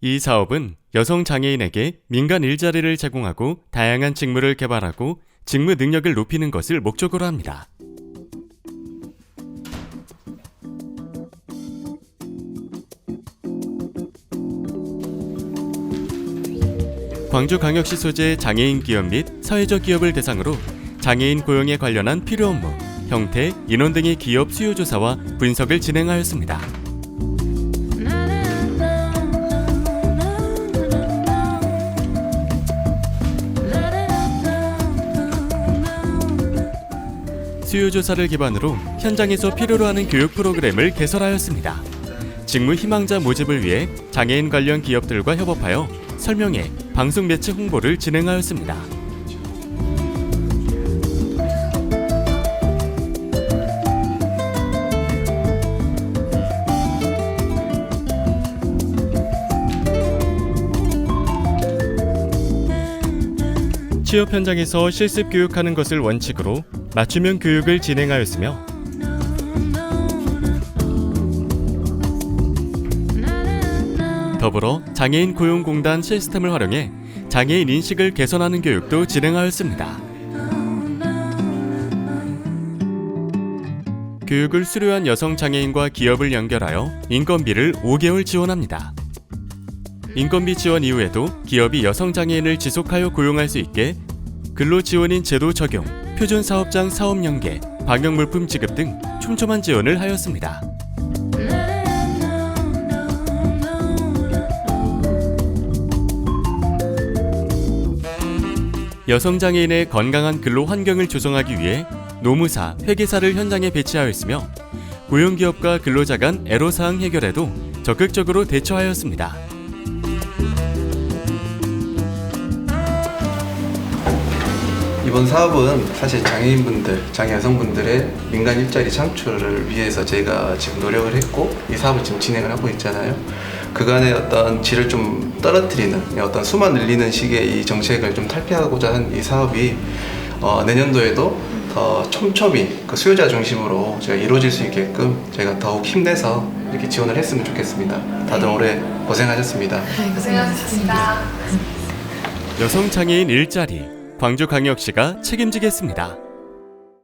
이 사업은 여성 장애인에게 민간 일자리를 제공하고 다양한 직무를 개발하고 직무 능력을 높이는 것을 목적으로 합니다. 광주광역시 소재 장애인 기업 및 사회적 기업을 대상으로 장애인 고용에 관련한 필요 업무, 형태, 인원 등의 기업 수요 조사와 분석을 진행하였습니다. 수요 조사를 기반으로 현장에서 필요로 하는 교육 프로그램을 개설하였습니다. 직무 희망자 모집을 위해 장애인 관련 기업들과 협업하여 설명회, 방송 매체 홍보를 진행하였습니다. 취업 현장에서 실습 교육하는 것을 원칙으로 맞춤형 교육을 진행하였으며 더불어 장애인 고용공단 시스템을 활용해 장애인 인식을 개선하는 교육도 진행하였습니다. 교육을 수료한 여성 장애인과 기업을 연결하여 인건비를 5개월 지원합니다. 인건비 지원 이후에도 기업이 여성 장애인을 지속하여 고용할 수 있게 근로 지원인 제도 적용, 표준 사업장 사업 연계, 방역 물품 지급 등 촘촘한 지원을 하였습니다. 여성 장애인의 건강한 근로 환경을 조성하기 위해 노무사, 회계사를 현장에 배치하였으며 고용기업과 근로자 간 애로사항 해결에도 적극적으로 대처하였습니다. 이번 사업은 사실 장애인분들, 장애 여성분들의 민간 일자리 창출을 위해서 제가 지금 노력을 했고 이 사업을 지금 진행을 하고 있잖아요. 그간의 어떤 질을 좀 떨어뜨리는 어떤 수만 늘리는 식의 이 정책을 좀 탈피하고자 한 이 사업이 어, 내년도에도 더 촘촘히 그 수요자 중심으로 제가 이루어질 수 있게끔 제가 더욱 힘내서 이렇게 지원을 했으면 좋겠습니다. 다들 올해 고생하셨습니다. 고생하셨습니다. 여성 장애인 일자리 광주광역시가 책임지겠습니다.